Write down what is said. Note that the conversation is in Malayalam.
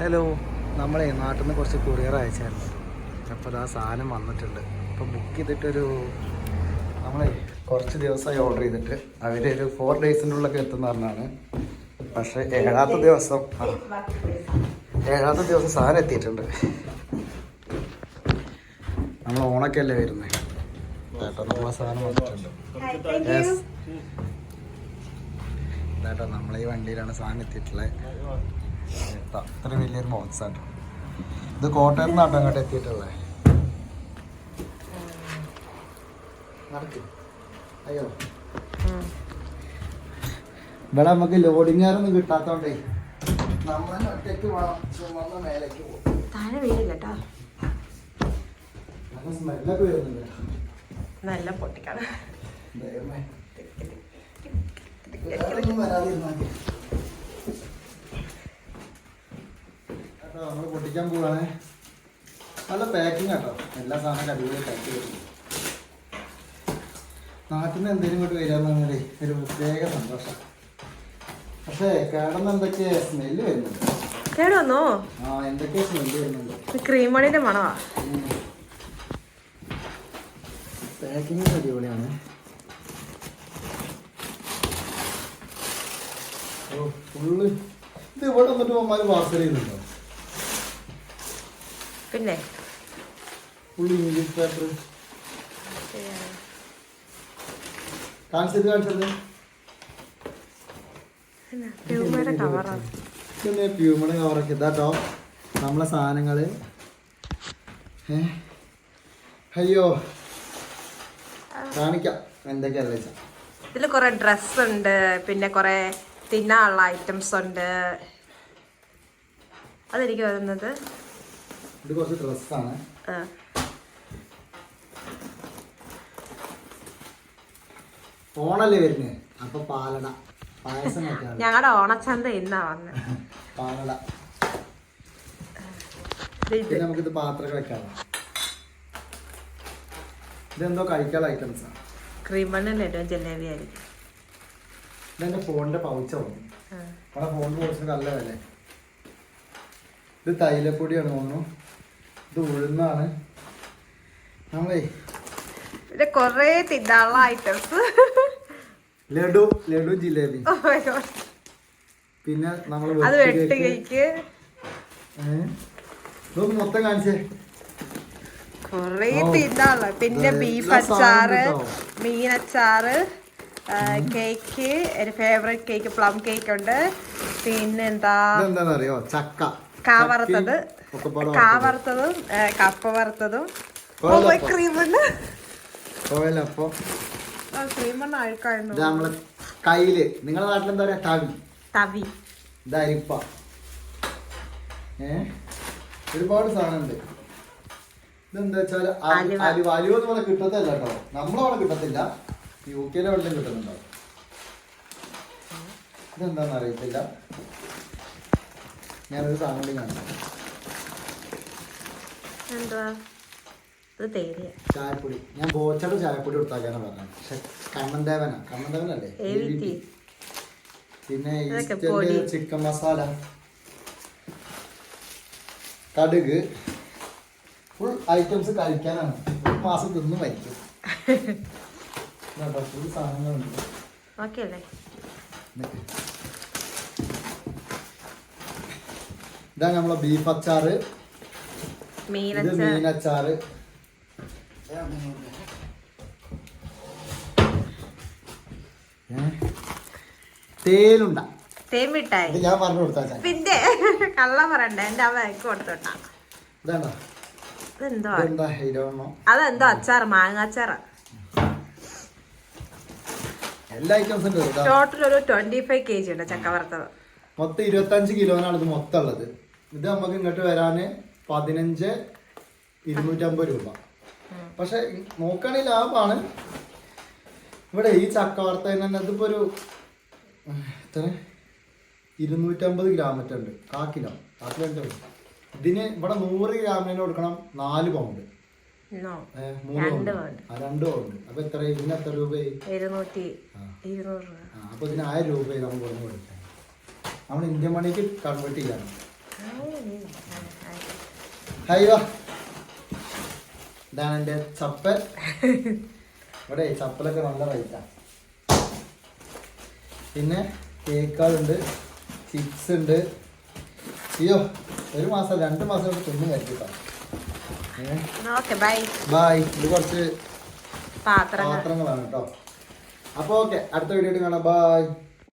ഹലോ നമ്മളെ നാട്ടിൽ നിന്ന് കുറച്ച് കൊറിയർ അയച്ചായിരുന്നു. അപ്പോൾ ആ സാധനം വന്നിട്ടുണ്ട്. അപ്പോൾ ബുക്ക് ചെയ്തിട്ടൊരു നമ്മളെ കുറച്ച് ദിവസമായി ഓർഡർ ചെയ്തിട്ട് അവർ ഒരു ഫോർ ഡേയ്സിന്റെ ഉള്ളിലൊക്കെ എത്തുന്ന പറഞ്ഞാണ്. പക്ഷേ ഏഴാമത്തെ ദിവസം ഏഴാമത്തെ ദിവസം സാധനം എത്തിയിട്ടുണ്ട്. നമ്മൾ ഓണൊക്കെ അല്ലേ വരുന്നത് കേട്ടോ സാധനം വന്നിട്ടുണ്ട്. യെസ് കേട്ടോ നമ്മളെ ഈ വണ്ടിയിലാണ് സാധനം എത്തിയിട്ടുള്ളത്. അത്ര വലിയൊരു ബോക്സ് ഇത് കോട്ടയത്ത് നിന്നാട്ടോ അങ്ങോട്ട് എത്തിയിട്ടുള്ളത് അയ്യോ ഇവിടെ നമുക്ക് ലോഡിങ്ങാരൊന്നും കിട്ടാത്തോണ്ടേ നമ്മൾ തന്നെ ഒറ്റയ്ക്ക് വേണം ചുമന്ന മേലേക്ക് പോകും താഴെ വീടില്ല കേട്ടോ നല്ല സ്മെല്ലൊക്കെ വരുന്നുണ്ട് നല്ല പൊട്ടിക്കാണ് ദൈവമേ. നമ്മൾ പൊട്ടിക്കാൻ പോവാണ്. നല്ല പാക്കിംഗ് കേട്ടോ എല്ലാ സാധനവും അടിപൊളി പാക്ക് ചെയ്തിട്ടുണ്ട്. നാട്ടിൽ നിന്ന് എന്തെങ്കിലും ഇങ്ങോട്ട് വരാമെന്നാണേ ഒരു പ്രത്യേക സന്തോഷം. പക്ഷേ കേടന്ന് എന്തൊക്കെ സ്മെല്ല് വരുന്നുണ്ട് കേട് വന്നോ ആ എന്തൊക്കെ സ്മെല്ല് വരുന്നുണ്ട് ക്രീം മണിന്റെ മണവാ. പാക്കിംഗ് അടിപൊളിയാണ്. ഓ ഫുള്ള് ഇത് ഇവിടെ വന്നിട്ട് അമ്മമാര് പാർസൽ ചെയ്യുന്നുണ്ടോ? പിന്നെ? പ്യൂമയുടെ കവറൊക്കെ ഇതാട്ടോ നമ്മളെ സാധനങ്ങൾ. ഏ? അയ്യോ. കാണിക്കാം. എന്തൊക്കെയല്ല ഇതിൽ കുറെ ഡ്രസ് ഉണ്ട് പിന്നെ കുറെ തിന്നാനുള്ള ഐറ്റംസ് ഉണ്ട്. അതെനിക്ക് വരുന്നത് ഇത് കുറച്ച് ഡ്രസ്സാണ്. ഓണല്ലേ വരുന്നേ? അപ്പൊ പാലട. പായസം ഞങ്ങളുടെ ഓണച്ചന്ത ഇന്നാ വന്നത് പാലട. പിന്നെ നമുക്കിത് പാത്രങ്ങൾ വെക്കാം ഇതെന്തോ കഴിക്കാനുള്ള ഐറ്റംസാണ് ക്രീം മണ്ണിൽ ഏറ്റവും ജലേബി ആയിരിക്കും ഇതെന്റെ ഫോണിന്റെ പൗച്ച. വന്നു ആ. നമ്മുടെ ഫോണിന് കുറച്ച് നല്ല വില ഇത് തൈലപ്പൊടിയാണ് തോന്നുന്നു. ഇത് ഉഴുന്നാണ് നമ്മളേ പിന്നെ കൊറേ തിന്നാനുള്ള ഐറ്റംസ് ലഡു ലഡു ജിലേബി. പിന്നെ നമ്മൾ അത് വെട്ട് കേക്ക് ഇതൊന്ന് മൊത്തം കാണിച്ചേ. കൊറേ ഓ. പിന്നെ ബീഫ് അച്ചാറ് മീൻ അച്ചാറ് കേക്ക് എന്റെ ഫേവറേറ്റ് കേക്ക് പ്ലം കേക്ക് ഉണ്ട്. പിന്നെന്താ എന്താണെന്നറിയോ ചക്ക. ഒക്കെ പാടെ കാ വറുത്തത്. കപ്പ വറുത്തതും. കോലപ്പം. ക്രീം ഉണ്ട് കോയലപ്പം. ക്രീം ഉണ്ട് അഴുക്കായിരുന്നു. നമ്മളെ കയ്യിൽ നിങ്ങളുടെ നാട്ടിൽ എന്താ പറയാ? തവി. തവി. ഇതരിപ്പ. ഏ? ഒരുപാട് സാധനമുണ്ട് ഇതെന്താ വെച്ചാൽ അലുവ. അലുവ. എന്ന് പറഞ്ഞാൽ കിട്ടത്തില്ല കേട്ടോ. നമ്മളവിടെ കിട്ടത്തില്ല. യു കെയിലെ വെള്ളം കിട്ടുന്നുണ്ടാവും. ഇതെന്താന്ന് അറിയത്തില്ല. ഞാനൊരു സാധനം കൂടി കാണിച്ചു എന്തുവാ ഇത് തേരിയ ചായപ്പൊടി. ഞാൻ ബോച്ചയുടെ ചായപ്പൊടി കൊടുത്താക്കാന്ന് പറഞ്ഞത്. പക്ഷെ കണ്ണൻദേവനാ കണ്ണൻദേവനല്ലേ AVT. പിന്നെ ഈസ്റ്റേണിൽ ചിക്കൻ മസാല. കടുക്. ഫുൾ ഐറ്റംസ് കഴിക്കാനാണ്. ഒരു മാസം തിന്ന് മരിക്കും. ഫുൾ സാധനങ്ങളുണ്ട്. ഓക്കെ അല്ലേ ഇതാ നമ്മളെ ബീഫ് അച്ചാറ്. ഇത് മീനച്ച മീനച്ചാറ്? തേനുണ്ട. തേൻ മിഠായി. ഞാൻ പറഞ്ഞു കൊടുത്താ പിന്നെ കള്ള പറയണ്ട എന്റെ അമ്മ എനിക്ക് കൊടുത്തോട്ടാ ഇതെന്തോ? അതെന്തോ? അച്ചാറ് മാങ്ങ അച്ചാറ് എല്ലാ ഐറ്റംസും ടോട്ടൽ ഒരു ട്വന്റി ഫൈവ് കെ ജി ഉണ്ട് ചക്ക വറുത്തത്. മൊത്തം ഇരുപത്തഞ്ച് കിലോനാണ് ഇത് മൊത്തം ഉള്ളത്. ഇത് നമുക്ക് ഇങ്ങോട്ട് വരാന് പതിനഞ്ച് ഇരുന്നൂറ്റമ്പത് രൂപ. പക്ഷെ നോക്കുകയാണെങ്കിൽ ലാഭമാണ്. ഇവിടെ ഈ ചക്ക വറുത്തതിന് തന്നെ അതിപ്പോ ഒരു എത്ര? ഇരുന്നൂറ്റമ്പത് ഗ്രാമറ്റ ഉണ്ട്. കാ കിലോ. കാ കിലോ. ഇതിന് ഇവിടെ നൂറ് ഗ്രാമിന് കൊടുക്കണം നാല് പൗണ്ട്. മൂന്ന് രണ്ട് പൗണ്ട്. ആ രണ്ട് പൗണ്ട്. അപ്പൊ എത്ര? ഇതിന് എത്ര രൂപയായി? അപ്പൊ ഇതിന് ആയിരം രൂപയായി നമ്മൾ കൊടുക്കാൻ. നമ്മൾ ഇന്ത്യൻ മണിക്ക് കൺവേർട്ട് ചെയ്യാണ് ഹായ് വാ ഇതാണ് എന്റെ ചപ്പൽ. ഇവിടെ ചപ്പലൊക്കെ നല്ല റേറ്റാ പിന്നെ കേക്കാളുണ്ട് ചിപ്സ് ഉണ്ട്. അയ്യോ ഒരു മാസം രണ്ട് മാസം കൊണ്ട് തിന്നും ഓക്കെ ബൈ ബായ് ഇത് കുറച്ച് പാത്രങ്ങളാണ് കേട്ടോ. അപ്പോൾ ഓക്കെ അടുത്ത വീഡിയോ കാണാം. ബായ്